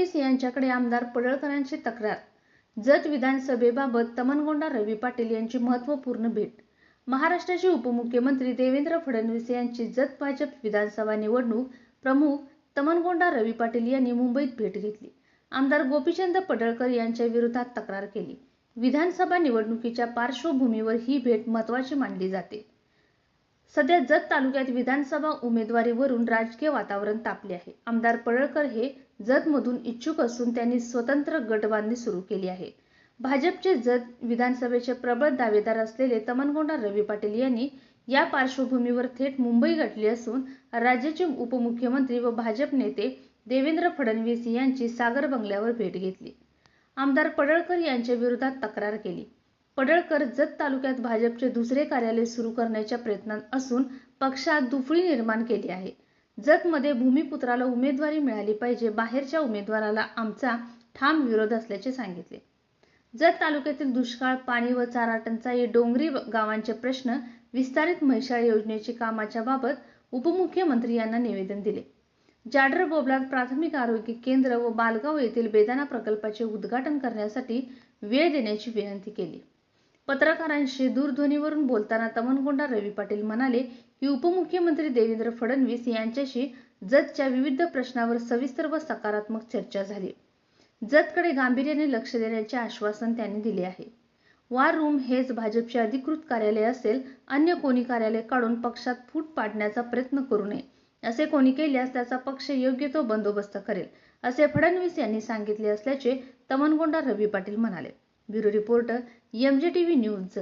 फडणवीस यांच्याकडे आमदार पडळकरांची तक्रार. जत विधानसभेबाबत तमनगोंडा रवी पाटील यांची महत्त्वपूर्ण भेट. महाराष्ट्राचे उपमुख्यमंत्री देवेंद्र फडणवीस यांची जत भाजप विधानसभा निवडणूक प्रमुख तमनगोंडा रवी पाटील यांनी मुंबईत भेट घेतली. आमदार गोपीचंद पडळकर यांच्या विरोधात तक्रार केली. विधानसभा निवडणुकीच्या पार्श्वभूमीवर ही भेट महत्त्वाची मानली जाते. सध्या जत तालुक्यात विधानसभा उमेदवारीवरून राजकीय वातावरण तापले आहे. आमदार पडळकर हे जतमधून इच्छुक असून त्यांनी स्वतंत्र गटबांधणी सुरू केली आहे. भाजपचे जत विधानसभेचे प्रबळ दावेदार असलेले तमनगोंडा रवी पाटील यांनी या पार्श्वभूमीवर थेट मुंबई गाठली असून राज्याचे उपमुख्यमंत्री व भाजप नेते देवेंद्र फडणवीस यांची सागर बंगल्यावर भेट घेतली. आमदार पडळकर यांच्या विरोधात तक्रार केली. पडळकर जत तालुक्यात भाजपचे दुसरे कार्यालय सुरू करण्याच्या प्रयत्नात असून पक्षात दुफळी निर्माण केली आहे. जतमध्ये भूमिपुत्राला उमेदवारी मिळाली पाहिजे बाहेरच्या उमेदवाराला आमचा ठाम विरोध असल्याचे सांगितले. जत तालुक्यातील दुष्काळ पाणी व चारा टंचाई डोंगरी गावांचे प्रश्न विस्तारित म्हैसाळ योजनेची कामाच्या बाबत उपमुख्यमंत्री यांना निवेदन दिले. जाडर बोबलात प्राथमिक आरोग्य केंद्र व बालगाव येथील बेदाना प्रकल्पाचे उद्घाटन करण्यासाठी वेळ देण्याची विनंती केली. पत्रकारांशी दूरध्वनीवरून बोलताना तमनगोंडा रवी पाटील म्हणाले की उपमुख्यमंत्री देवेंद्र फडणवीस यांच्याशी जतच्या विविध प्रश्नावर सविस्तर व सकारात्मक चर्चा झाली. जतकडे गांभीर्याने लक्ष देण्याचे आश्वासन त्यांनी दिले आहे. वार रूम हेच भाजपचे अधिकृत कार्यालय असेल अन्य कोणी कार्यालय काढून पक्षात फूट पाडण्याचा प्रयत्न करू नये. असे कोणी केल्यास त्याचा पक्ष योग्य तो बंदोबस्त करेल असे फडणवीस यांनी सांगितले असल्याचे तमनगोंडा रवी पाटील म्हणाले. Bureau reporter MJ TV news